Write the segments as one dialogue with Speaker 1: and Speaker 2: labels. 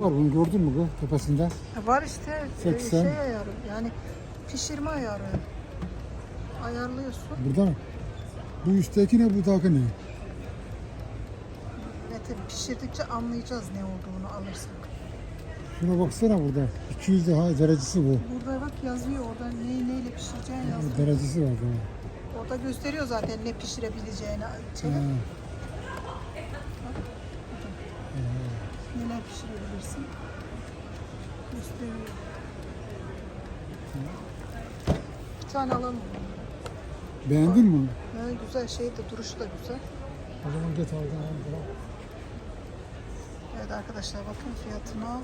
Speaker 1: Var bunu gördün mü bu tepesinde?
Speaker 2: Ya Var işte e,
Speaker 1: 80.
Speaker 2: şey ayarı yani pişirme ayarı. Ayarlıyorsun.
Speaker 1: Burada mı? Bu üstteki ne bu daki ne?
Speaker 2: Ve tabii pişirdikçe anlayacağız ne olduğunu alırsak.
Speaker 1: Şuna baksana burada. 200 daha derecesi bu.
Speaker 2: Burada bak yazıyor orada neyi neyle pişireceğini yazıyor.
Speaker 1: Bu derecesi var burada.
Speaker 2: Orada gösteriyor zaten ne pişirebileceğini. Çevir.
Speaker 1: Ha,
Speaker 2: pişirebilirsin. Gösteriyor. Bir tane alalım.
Speaker 1: Beğendin mi?
Speaker 2: Yani güzel şey de duruşu da güzel.
Speaker 1: O zaman get aldan al.
Speaker 2: Evet arkadaşlar bakın fiyatına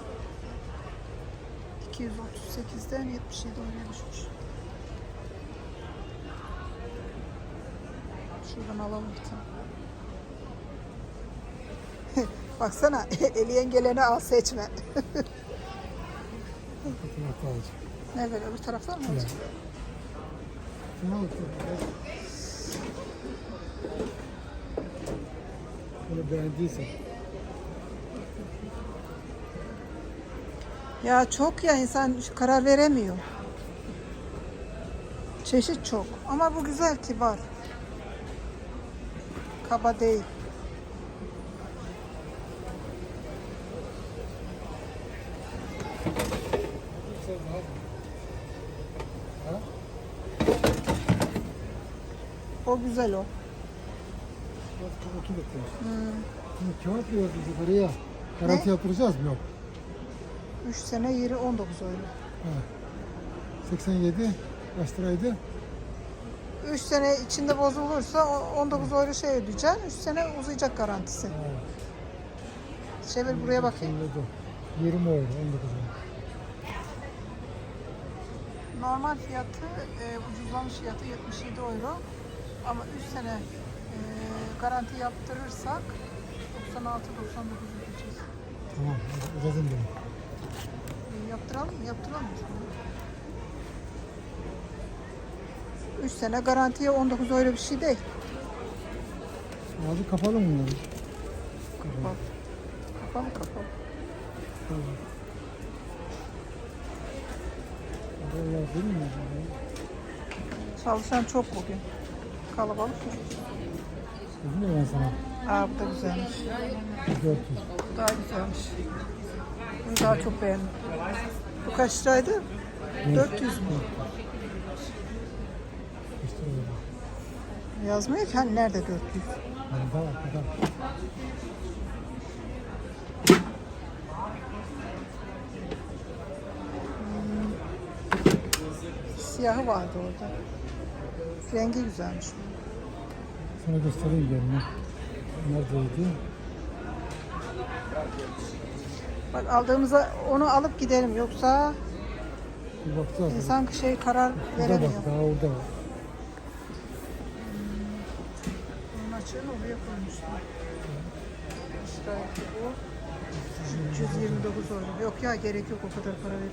Speaker 2: 238'den 77 oraya düşmüş. Şuradan alalım bir tane. Baksana eliyen geleni al seçme. Ne böyle öbür taraftan mı
Speaker 1: al. Bunu beğendiysen.
Speaker 2: Ya çok ya insan karar veremiyor. Çeşit çok ama bu güzel kibar. Kaba değil.
Speaker 1: Ha?
Speaker 2: O güzel o.
Speaker 1: Bak, otur bakalım.
Speaker 2: Hmm.
Speaker 1: Şimdi kağıt biz yukarıya. Garanti yaptıracağız mı? Yok.
Speaker 2: 3 sene yeri 19 euro.
Speaker 1: Ha. 87 kaç liraydı?
Speaker 2: 3 sene içinde bozulursa o- 19 euro şey ödeyeceksin. 3 sene uzayacak garantisi.
Speaker 1: Ha.
Speaker 2: Çevir buraya bakayım.
Speaker 1: 20 euro, 19 euro.
Speaker 2: Normal fiyatı e, ucuzlamış fiyatı 77 euro. Ama 3 sene e, garanti yaptırırsak 96 99 ödeyeceğiz.
Speaker 1: Tamam, uzadım bunu.
Speaker 2: E, yaptıralım mı? Yaptıralım mı? 3 sene garantiye 19 euro bir şey değil.
Speaker 1: Hadi kapalı mı bunları?
Speaker 2: Kapalı. Kapalı kapalı.
Speaker 1: Kapalı. Değil mi?
Speaker 2: Çalışan çok bugün. Kalabalık.
Speaker 1: Dedim ya ben sana.
Speaker 2: Aa bu da güzelmiş.
Speaker 1: 400.
Speaker 2: Bu daha güzelmiş. Bunu daha çok beğendim. Bu kaç liraydı? 400 mü?
Speaker 1: İşte öyle.
Speaker 2: Yazmıyor ki hani nerede 400?
Speaker 1: Yani daha arkadan.
Speaker 2: Siyahı vardı orada. Rengi güzelmiş.
Speaker 1: Sana göstereyim yerine. Neredeydi?
Speaker 2: Bak aldığımızda onu alıp gidelim yoksa
Speaker 1: Bir bakacağız.
Speaker 2: insan şey karar
Speaker 1: Burada
Speaker 2: veremiyor.
Speaker 1: bak, daha orada var.
Speaker 2: Bunun açığını oraya koymuşlar. İşte bu 329 euro. Yok ya gerek yok o kadar para vermek.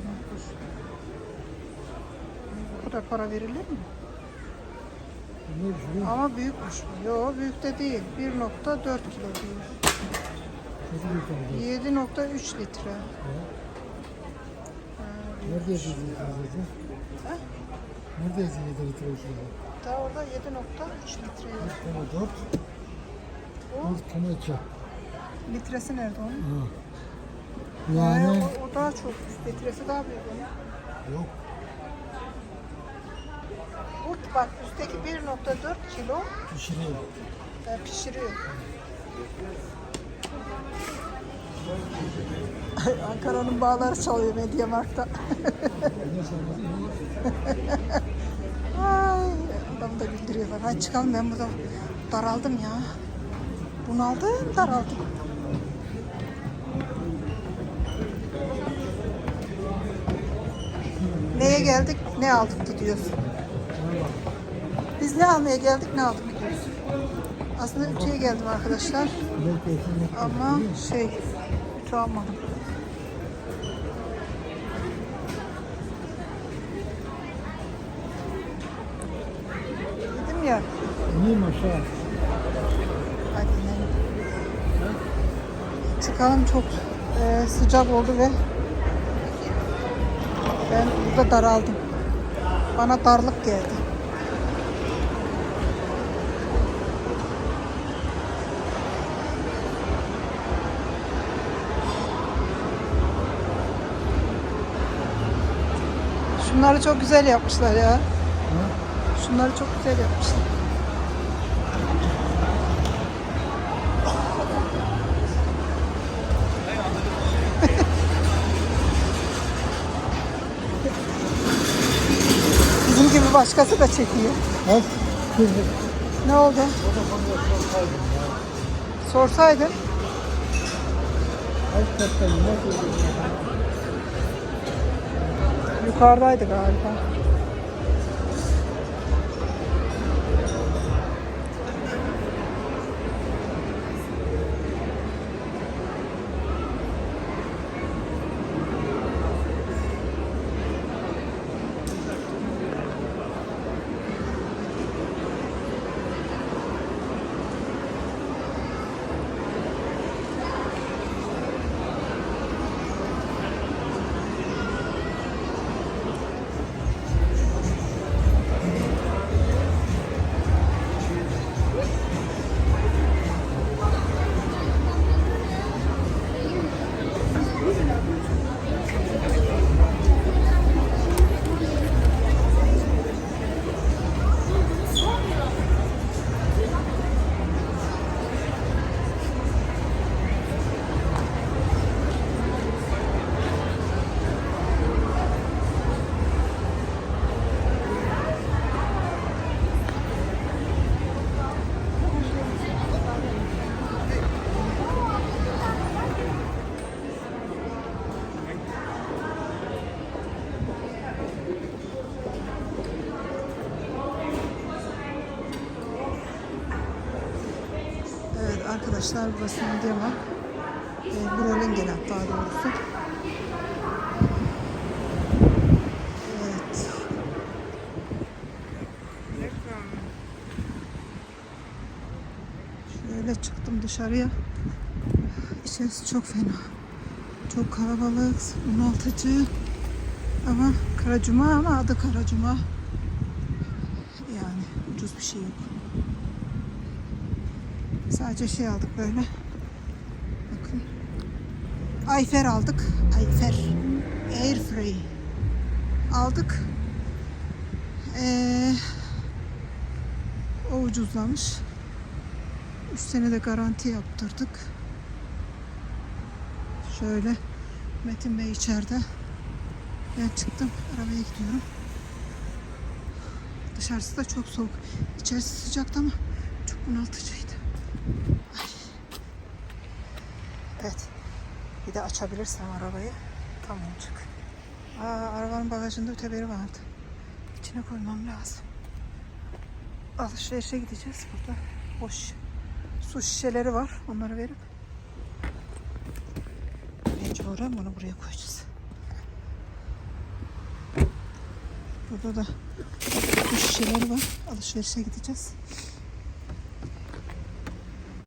Speaker 2: O kadar para verilir mi?
Speaker 1: Ne düşünüyorsun?
Speaker 2: Ama büyükmüş. Yok büyük de değil. 1.4 kilo
Speaker 1: tane?
Speaker 2: 7.3 litre.
Speaker 1: Nerede yazıyor yazıyordu?
Speaker 2: Ha?
Speaker 1: Nerede yazıyor 7 litre yazıyordu?
Speaker 2: Daha orada 7.3 litre yazıyor.
Speaker 1: 4,4
Speaker 2: Bu
Speaker 1: 4,2
Speaker 2: litresi nerede onun?
Speaker 1: Ha.
Speaker 2: Yani...
Speaker 1: Yani
Speaker 2: o, o daha çok. Litresi daha büyük onun.
Speaker 1: yok.
Speaker 2: Bak üstteki 1.4 kilo
Speaker 1: Pişiriyor.
Speaker 2: e, pişiriyor. Ankara'nın bağları çalıyor Mediamarkt'ta. Ay, adamı da güldürüyorlar. Hadi çıkalım ben burada daraldım ya. Bunaldım, daraldım. Neye geldik, ne aldık gidiyoruz. Biz ne almaya geldik, ne aldık. Aslında ütüye geldim arkadaşlar. Ama şey, ütü almadım. Dedim ya,
Speaker 1: İneyim aşağı.
Speaker 2: hadi inelim. Çıkalım çok e, sıcak oldu ve ben burada daraldım. Bana darlık geldi. Şunları çok güzel yapmışlar ya. Şunları çok güzel yapmışlar. Bizim gibi başkası da çekiyor.
Speaker 1: Dur.
Speaker 2: Ne oldu? Sorsaydın.
Speaker 1: Yedim.
Speaker 2: Yukarıdaydı galiba. Arkadaşlar burası Medyama. E, Brolingen daha doğrusu. Evet. Şöyle çıktım dışarıya. İçerisi çok fena. Çok kalabalık, bunaltıcı. Ama Karacuma ama adı Karacuma. Yani ucuz bir şey yok. Sadece şey aldık böyle. Bakın. Ayfer aldık. Ayfer. Airfree. Aldık. Ee, o ucuzlamış. 3 sene de garanti yaptırdık. Şöyle Metin Bey içeride. Ben çıktım. Arabaya gidiyorum. Dışarısı da çok soğuk. İçerisi sıcaktı ama çok bunaltıcıydı. Evet. Bir de açabilirsem arabayı tam olacak. Aa, arabanın bagajında öteberi vardı. İçine koymam lazım. Alışverişe gideceğiz burada. Boş su şişeleri var. Onları verip mecburen bunu buraya koyacağız. Burada da su şişeleri var. Alışverişe gideceğiz.